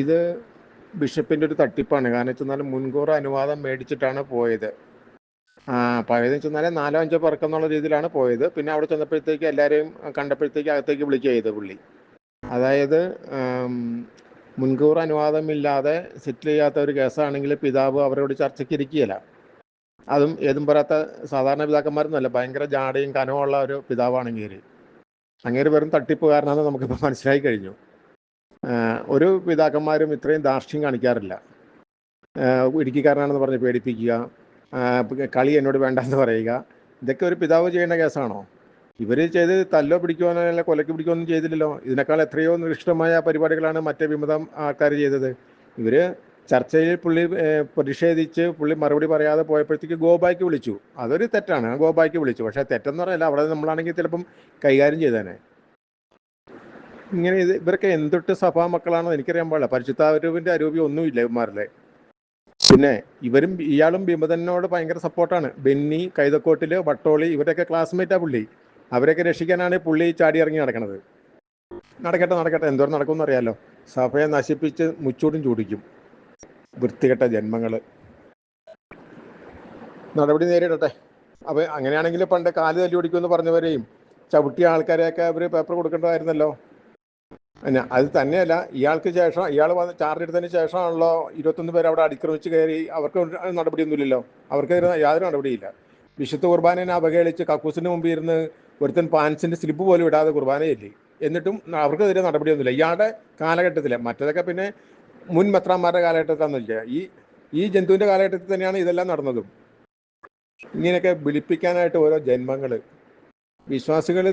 ഇത് ബിഷപ്പിന്റെ ഒരു തട്ടിപ്പാണ്. കാരണം വെച്ചെന്നാൽ മുൻകൂർ അനുവാദം മേടിച്ചിട്ടാണ് പോയത്. ആ പഴയത് വെച്ചെന്നാൽ നാലോ അഞ്ചോ പേർക്ക് എന്നുള്ള രീതിയിലാണ് പോയത്. പിന്നെ അവിടെ ചെന്നപ്പോഴത്തേക്ക് എല്ലാവരെയും കണ്ടപ്പോഴത്തേക്ക് അകത്തേക്ക് വിളിക്കുക ചെയ്ത് പുള്ളി. അതായത് മുൻകൂർ അനുവാദമില്ലാതെ സെറ്റിൽ ചെയ്യാത്ത ഒരു കേസാണെങ്കിൽ പിതാവ് അവരോട് ചർച്ചയ്ക്ക് ഇരിക്കുകയില്ല. അതും ഏതും പറയാത്ത സാധാരണ പിതാക്കന്മാരൊന്നുമല്ല ഭയങ്കര ജാടയും കനവുമുള്ള ഒരു പിതാവാണെങ്കിൽ അങ്ങനെ അങ്ങേര് വെറും തട്ടിപ്പുകാരനാണെന്ന് നമുക്കിപ്പോൾ മനസ്സിലായി കഴിഞ്ഞു. ഒരു പിതാക്കന്മാരും ഇത്രയും ധാർഷ്ട്യം കാണിക്കാറില്ല. ഇടുക്കിക്കാരനാണെന്ന് പറഞ്ഞ് പേടിപ്പിക്കുക കളി എന്നോട് വേണ്ടെന്ന് പറയുക ഇതൊക്കെ ഒരു പിതാവ് ചെയ്യേണ്ട കേസാണോ? ഇവർ ചെയ്ത് തല്ലോ പിടിക്കുവാനോ അല്ല കൊലക്ക് ഒന്നും ചെയ്തില്ലല്ലോ. ഇതിനേക്കാൾ എത്രയോ നിഷ്ഠമായ പരിപാടികളാണ് മറ്റേ വിമതം ആൾക്കാർ ചെയ്തത്. ഇവർ ചർച്ചയിൽ പുള്ളി പ്രതിഷേധിച്ച് പുള്ളി മറുപടി പറയാതെ പോയപ്പോഴത്തേക്ക് ഗോബായ്ക്ക് വിളിച്ചു. അതൊരു തെറ്റാണ്. ഗോബായ്ക്ക് വിളിച്ചു. പക്ഷേ തെറ്റെന്ന് പറയല്ല അവിടെ നമ്മളാണെങ്കിൽ ചിലപ്പം കൈകാര്യം ചെയ്തേനെ. ഇങ്ങനെ ഇത് ഇവരൊക്കെ എന്തൊട്ട് സഭാ മക്കളാണെന്ന് എനിക്കറിയാൻ പാടില്ല. പരിശുദ്ധാരൂപിന്റെ അരൂപി ഒന്നുമില്ല ഇവന്മാരിലെ. പിന്നെ ഇവരും ഇയാളും ഭീമതനോട് ഭയങ്കര സപ്പോർട്ടാണ്. ബെന്നി കൈതക്കോട്ടിൽ വട്ടോളി ഇവരൊക്കെ ക്ലാസ്മേറ്റാ പുള്ളി. അവരൊക്കെ രക്ഷിക്കാനാണ് പുള്ളി ചാടി ഇറങ്ങി നടക്കണത്. നടക്കട്ടെ നടക്കട്ടെ. എന്തോരം നടക്കുമെന്ന് അറിയാലോ. സഭയെ നശിപ്പിച്ച് മുച്ചൂടും ചൂടിക്കും. വൃത്തികെട്ട ജന്മങ്ങൾ. നടപടി നേരിടട്ടെ. അപ്പൊ അങ്ങനെയാണെങ്കിൽ പണ്ട് കാൽ തല്ലി ഓടിക്കുമെന്ന് പറഞ്ഞവരെയും ചവിട്ടിയ ആൾക്കാരെയൊക്കെ അവർ പേപ്പർ കൊടുക്കേണ്ടതായിരുന്നല്ലോ. പിന്നെ അത് തന്നെയല്ല ഇയാൾക്ക് ശേഷം ഇയാൾ വന്ന് ചാർജ് എടുത്തതിന് ശേഷമാണല്ലോ ഇരുപത്തൊന്ന് പേര് അവിടെ അടിക്രമിച്ച് കയറി അവർക്ക് നടപടിയൊന്നുമില്ലല്ലോ. അവർക്കെതിരെ യാതൊരു നടപടിയില്ല. വിശുദ്ധ കുർബാനനെ അവഹേളിച്ച് കക്കൂസിന് മുമ്പ് ഇരുന്ന് ഒരുത്തൻ പാൻസിന്റെ സ്ലിപ്പ് പോലും ഇടാതെ കുർബാനയില്ലേ എന്നിട്ടും അവർക്കെതിരെ നടപടിയൊന്നുമില്ല. ഇയാളുടെ കാലഘട്ടത്തിലെ മറ്റതൊക്കെ പിന്നെ മുൻ മെത്രാന്മാരുടെ കാലഘട്ടത്തിലാണെന്നില്ല ഈ ഈ ജന്തുവിന്റെ കാലഘട്ടത്തിൽ തന്നെയാണ് ഇതെല്ലാം നടന്നതും. ഇങ്ങനെയൊക്കെ വിളിപ്പിക്കാനായിട്ട് ഓരോ ജന്മങ്ങൾ വിശ്വാസികൾ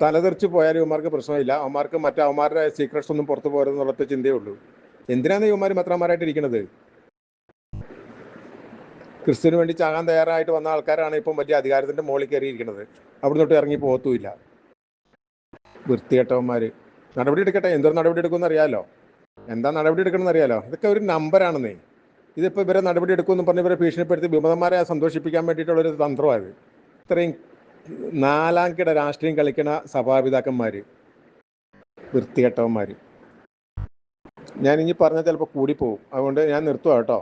തലതെറിച്ച് പോയാലും ഇവന്മാർക്ക് പ്രശ്നമില്ല. അവന്മാർക്ക് മറ്റേ അവന്മാരുടെ സീക്രട്സ് ഒന്നും പുറത്തു പോരുന്നുള്ള ചിന്തയേ ഉള്ളൂ. എന്തിനാണ് ഇവന്മാർ മെത്രാന്മാരായിട്ട് ഇരിക്കുന്നത് ക്രിസ്തുവിന് വേണ്ടി ചാകാൻ തയ്യാറായിട്ട് വന്ന ആൾക്കാരാണ് ഇപ്പം വലിയ അധികാരത്തിന്റെ മുകളിൽ കയറിയിരിക്കുന്നത്. അവിടെ തൊട്ട് ഇറങ്ങി പോകത്തുമില്ല വൃത്തികെട്ടവന്മാര്. നടപടി എടുക്കട്ടെ. എന്തൊരു നടപടി എടുക്കുമെന്ന് അറിയാലോ? എന്താ നടപടി എടുക്കണമെന്ന് അറിയാലോ? ഇതൊക്കെ ഒരു നമ്പറാണെന്നേ ഇതിപ്പോൾ ഇവരെ നടപടി എടുക്കുമെന്ന് പറഞ്ഞ് ഇവരെ ഭീഷണിപ്പെടുത്തി വിമതന്മാരെ സന്തോഷിപ്പിക്കാൻ വേണ്ടിയിട്ടുള്ള ഒരു തന്ത്രമായത് ഇത്രയും നാലാം കിട രാഷ്ട്രീയം കളിക്കണ സഭാപിതാക്കന്മാര് വൃത്തികെട്ടവന്മാര്. ഞാൻ ഇനി പറഞ്ഞാൽ ചിലപ്പോൾ കൂടിപ്പോവും അതുകൊണ്ട് ഞാൻ നിർത്തുക കേട്ടോ.